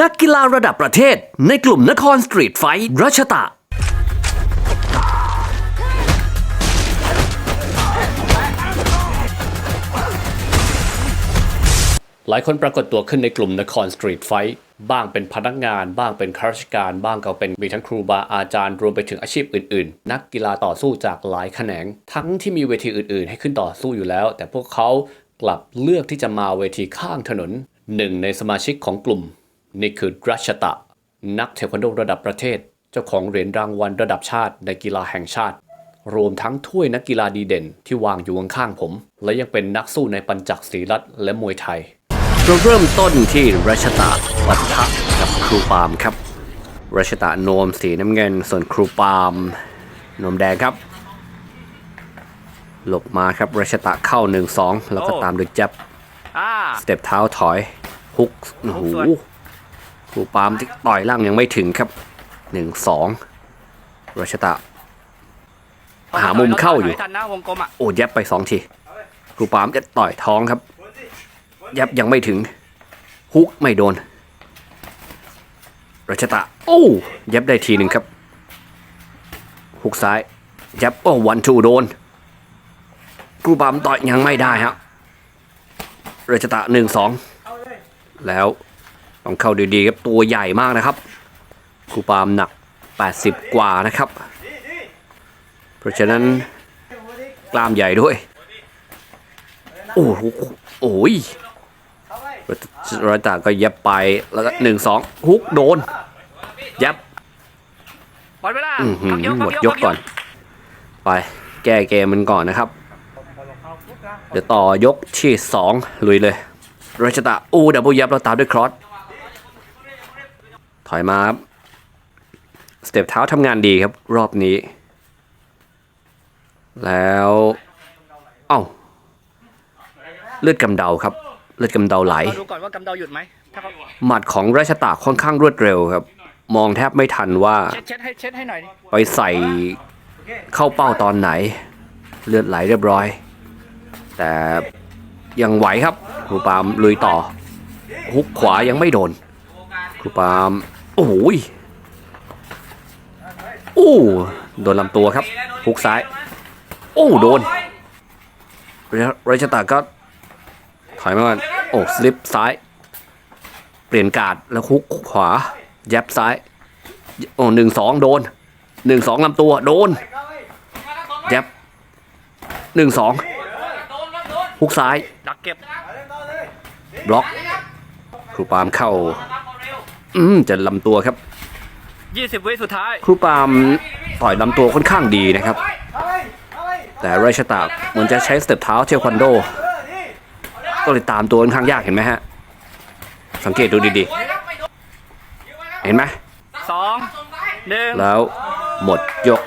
นักกีฬาระดับประเทศ ในกลุ่มนครสตรีทไฟท์รัชตะ หลายคนปรากฏตัวขึ้นในกลุ่มนครสตรีทไฟท์บ้างเป็นพนักงาน บ้างเป็นข้าราชการ บ้างก็เป็นมีทั้งครูบาอาจารย์ รวมไปถึงอาชีพอื่นๆ นักกีฬาต่อสู้จากหลายแขนง ทั้งที่มีเวทีอื่นๆ ให้ขึ้นต่อสู้อยู่แล้ว แต่พวกเขากลับเลือกที่จะมาเวทีข้างถนนหนึ่งในสมาชิกของกลุ่ม นี่คือรัชตะ นักเทควันโดระดับประเทศ เจ้าของเหรียญรางวัลระดับชาติในกีฬาแห่งชาติ รวมทั้งถ้วยนักกีฬาดีเด่นที่วางอยู่ข้างๆผม และยังเป็นนักสู้ในปัญจักศีลัดและมวยไทย เราเริ่มต้นที่รัชตะปะทะกับครูปาล์มครับ รัชตะนวมสีน้ำเงิน ส่วนครูปาล์มนวมแดงครับ หลบมาครับรัชตะเข้า 1-2 แล้วก็ตามด้วยจับ อ่าสเต็ปเท้าถอยฮุกโอ้โห สวยครูปาล์มที่ต่อยล่างยังไม่ถึงครับ1-2รัชตะ หามุมเข้าอยู่ถทันนะวงกลมอะโอ้ยับไปสองทีครูปาล์มจะต่อยท้องครับ ยับยังไม่ถึงฮุกไม่โดนรัชตะ โอ้ยับได้ทีหนึ่งครับฮุกซ้าย ยับโอ้วันทูโดนครูปาล์มต่อยยังไม่ได้ฮะรัชตะหนึ่งสองแล้ว ต้องเข้าดีๆครับตัวใหญ่มากนะครับครูปาล์มหนัก 80 กว่านะครับ เพราะฉะนั้นกล้ามใหญ่ด้วย โอ้โหโอ้ยรอยตาก็เย็บไปแล้วก็หนึ่งสองฮุกโดน ยับหมดเวลาอื้อหือพักยกหมพัดกยกก่อน ไปแก้เกมมันก่อนนะครับ เดี๋ยวต่อยกที่สองลุยเลยรัชตะโอ้ดับเบิลยับเราตามด้วยครอส ถอยมาครับสเต็ปเท้าทำงานดีครับ รอบนี้ แล้วเอ้าเลือดกำเดาครับ เลือดกำเดาไหลมาดูก่อนว่ากำเดาหยุดไหมถ้าเขาหมัดของราชตะค่อนข้างรวดเร็วครับ มองแทบไม่ทันว่าเช็ดเช็ดให้เช็ดให้หน่อยดิไปใส่เข้าเป้าตอนไหน เลือดไหลเรียบร้อย แต่ยังไหวครับครูปาล์มลุยต่อฮุกขวายังไม่โดนครูปาล์ม โอ้ยโอ้โดนลำตัวครับฮุกซ้าย โอ้โดนรชตาก็ถอยมาก่อนโอ้สลิปซ้าย เปลี่ยนการ์ดแล้วฮุกขวา ยับซ้าย โอ้หนึ่งสองโดนหนึ่งสองลำตัวโดนยับหนึ่งสองฮุกซ้ายดักเก็บบล็อกครูปามเข้า อืมจะลำตัวครับ 20 วิสุดท้าย ครูปาล์มต่อยลำตัวค่อนข้างดีนะครับ แต่ไรชตาเหมือนจะใช้สเต็ปเท้าเทควันโด ก็เลยตามตัวค่อนข้างยากเห็นไหมฮะ สังเกตดูดีๆ เห็นไหม2 1แล้วหมดยก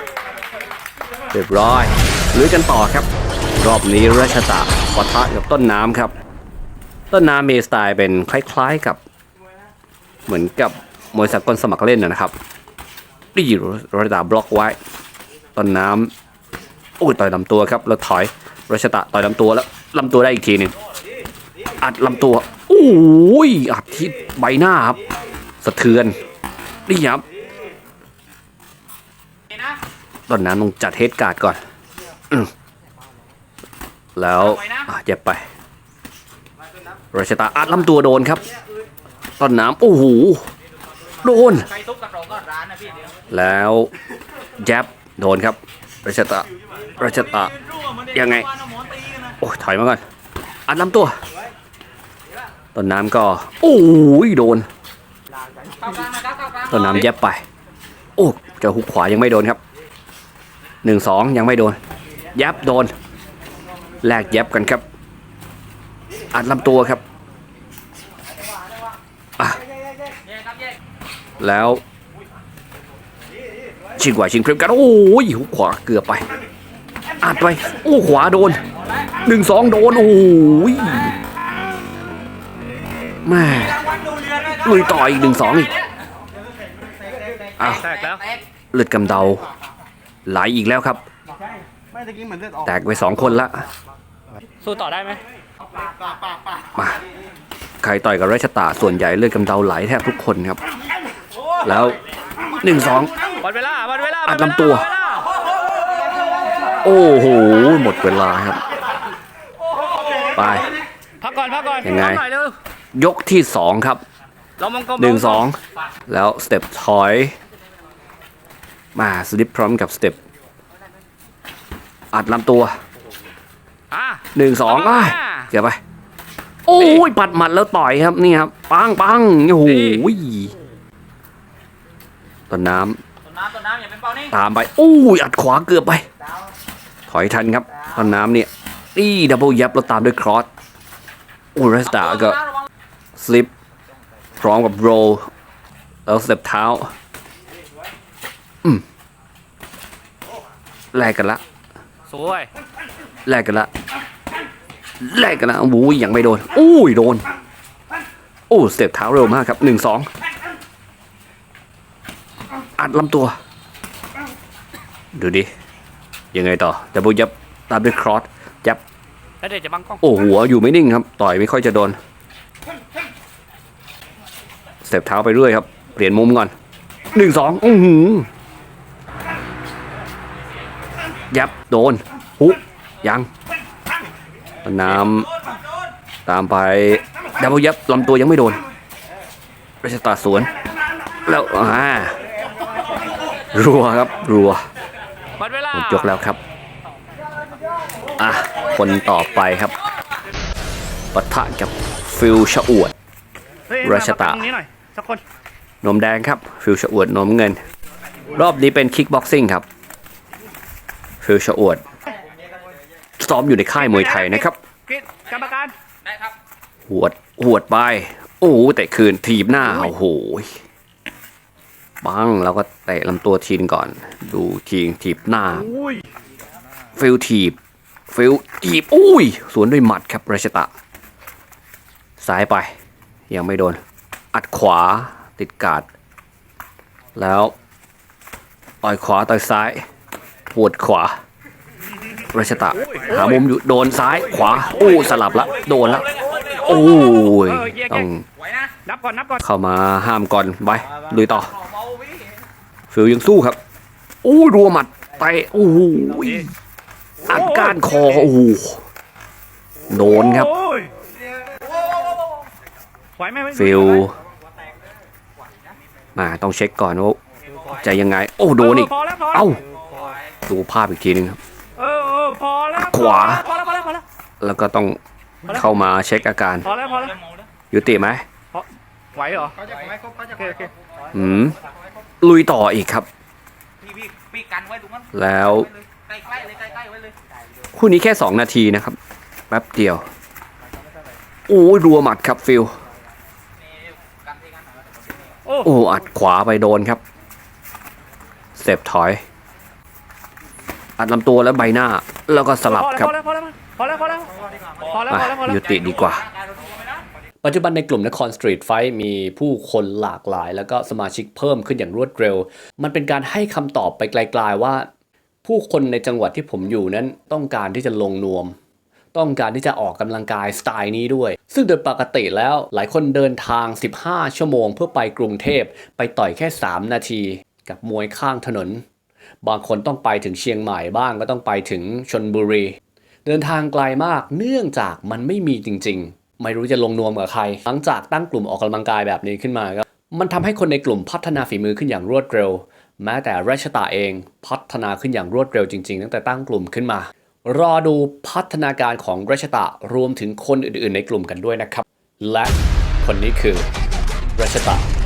เรียบร้อยลุยกันต่อครับ รอบนี้ราชตะปะทะกับต้นน้ำครับ ต้นน้ำมีสไตล์เป็นคล้ายๆกับ เหมือนกับมวยสากลสมัครเล่นนะครับนี่ราชตะบล็อกไว้ ต้นน้ำโอ้ยต่อยลำตัวครับแล้วถอยราชตะต่อยลำตัวแล้วลำตัวได้อีกทีหนึ่งอัดลำตัวโอ้ยอัดที่ใบหน้าครับ สะเทือนนี่ครับตอนนั้นต้องจัดเฮดการ์ดก่อนอแล้วเจ็บไปราชตาอัดลำตัวโดนครับ ต้นน้ำโอ้โหโดนแล้วแจ็บโดนครับราชตาราชตายังไง โอ้ยถอยมาก่อน อัดลำตัว ต้นน้ำก็ โอ้ยโดน ต้นน้ำเย็บไป โอ้เจะหุกขวายังไม่โดนครับหนึ่งสองยังไม่โดนเย็บโดน แลกเย็บกันครับ อัดลำตัวครับอะ แล้ว ชิงขวาชิงพริบกัน โอ้ยหุกขวาเกือบไปอัดไป โอ้ขวาโดนหนึ่งสองโดน โอ้ยแม่ลุยต่ออีกหนึ่งสองอีกอ้าวแตกแล้วเลือดกำเดา ไหลอีกแล้วครับไม่ตะกี้เหมือนเลือดออกแตกไปสองคนละ สู้ต่อได้ไหมมาใครต่อยกับราชตาส่วนใหญ่เลือดกำเดาไหลแทบทุกคนครับ แล้วหนึ่งสองหมดเวลาหมดเวลาอัดหมเาลำตัวหมดเาโอ้โห หมดเวลาครับ ไป พักก่อนพักก่อนยังไงพักหน่อยเร็วยกที่สองครับเรามองกลมหนึ่งมสองแล้วสเต็ปถอย มาสลิปพร้อมกับสเต็ปอัดลำตัวอะหนึ่งสองไปเกี่ยวไป โอ้ยปัดหมัดแล้วต่อยครับนี่ครับปังปังโอ้โห ต้นน้ต้นน้ำต้นน้ำอย่าเป็นเป้านี่ำตามไปโอ้ยอัดขวาเกือบไปถอยทันครับต้นน้ำเนี่ยนี่ดับเบิลยับแล้วตามด้วยครอสโอ้เรสตาก็ ระวังสลิปพร้อมกับโรลแล้วสเต็ปเท้าอืมแลกกันละสวยแลกกันละแลกกันละโอ้ยยังไม่โดนโอ้ยโดนโอ้สเต็ปเท้าเร็วมากครับหนึ่งสอง อัดลำตัว ดูดิ ยังไงต่อดับเบิลยับตามด้วยครอสยับแล้วเดี๋ยวจะบังกล้องโอ้หัวอยู่ไม่นิ่งครับ ต่อยไม่ค่อยจะโดนสเต็ปเท้าไปเรื่อยครับ เปลี่ยนมุมก่อนหนึ่งสองอือหือยับโดนฮุกยังน้ำตามไปดับเบิลยับลำตัวยังไม่โดนราชตาสวน แล้วอ่า รัวครับรัวหมดเวลาหมดยกแล้วครับ อะ คนต่อไปครับปะทะกับฟิลชะอวดเฮ้ยราชตะมตรงนี้หน่อยสักคนนมแดงครับ ฟิลชะอวดนมเงิน รอบนี้เป็นคิกบ็อกซิ่งครับ ฟิลชะอวดซ้อมอยู่ในค่ายมวยไทยนะครับกริดกรรมการได้ครับหวดหวดไป โอ้โหแต่คืนถีบหน้าโอ้โห บังแล้วก็เตะลำตัวทีนก่อน ดูทีถีบหน้าอุ้ยฟิลทีบ ฟิลทีบ อุ้ย สวนด้วยหมัดครับราชตะ ซ้ายไป ยังไม่โดน อัดขวาติดกาด แล้วต่อยขวาต่อยซ้าย ปวดขวาราชตะ หามุมอยู่โดนซ้ายขวาโอ้สลับละ โดนละโอ้ยต้องไหวนะนับก่อนนับก่อนเข้ามาห้ามก่อนไปลุยต่อ ฟิลยังสู้ครับอู้รัวหมัดไปโอ้โหอาการคอโอ้โหโดนครับฟิลมาต้องเช็คก่อนว่าจะยังไง โอ้โดนอีกเอ้าดูภาพอีกทีนึงครับขวา แล้วก็ต้องเข้ามาเช็คอาการยุติไหมไหวเหรออืม ลุยต่ออีกครับ พี่พี่พี่กันไว้ตรงนั้นแล้ว ใกล้ใกล้ๆเลยใกล้ใกล้ๆไว้เลยคู่นี้แค่ 2 นาทีนะครับ แป๊บเดียว โอ้ยรัวหมัดครับฟิลโอ้โอ้อัดขวาไปโดนครับเสพถอย อัดลำตัวและใบหน้า แล้วก็สลับครับพอแล้วพอแล้วพอแล้วพอแล้วพอแล้วพอแล้วพอแล้วพอแล้วยุติดีกว่า ปัจจุบันในกลุ่มนครสตรีทไฟท์มีผู้คนหลากหลาย แล้วก็สมาชิกเพิ่มขึ้นอย่างรวดเร็ว มันเป็นการให้คำตอบไปไกลๆว่า ผู้คนในจังหวัดที่ผมอยู่นั้นต้องการที่จะลงนวม ต้องการที่จะออกกำลังกายสไตล์นี้ด้วย ซึ่งโดยปกติแล้วหลายคนเดินทาง 15 ชั่วโมง เพื่อไปกรุงเทพไปต่อยแค่ 3 นาที กับมวยข้างถนน บางคนต้องไปถึงเชียงใหม่บ้างก็ต้องไปถึงชนบุรี เดินทางไกลมากเนื่องจากมันไม่มีจริง ๆ ไม่รู้จะลงนวมกับใคร หลังจากตั้งกลุ่มออกกำลังกายแบบนี้ขึ้นมาครับมันทำให้คนในกลุ่มพัฒนาฝีมือขึ้นอย่างรวดเร็ว แม้แต่ราชตาเองพัฒนาขึ้นอย่างรวดเร็วจริงๆ ตั้งแต่ตั้งกลุ่มขึ้นมา รอดูพัฒนาการของราชตารวมถึงคนอื่นๆ ในกลุ่มกันด้วยนะครับ และคนนี้คือราชตา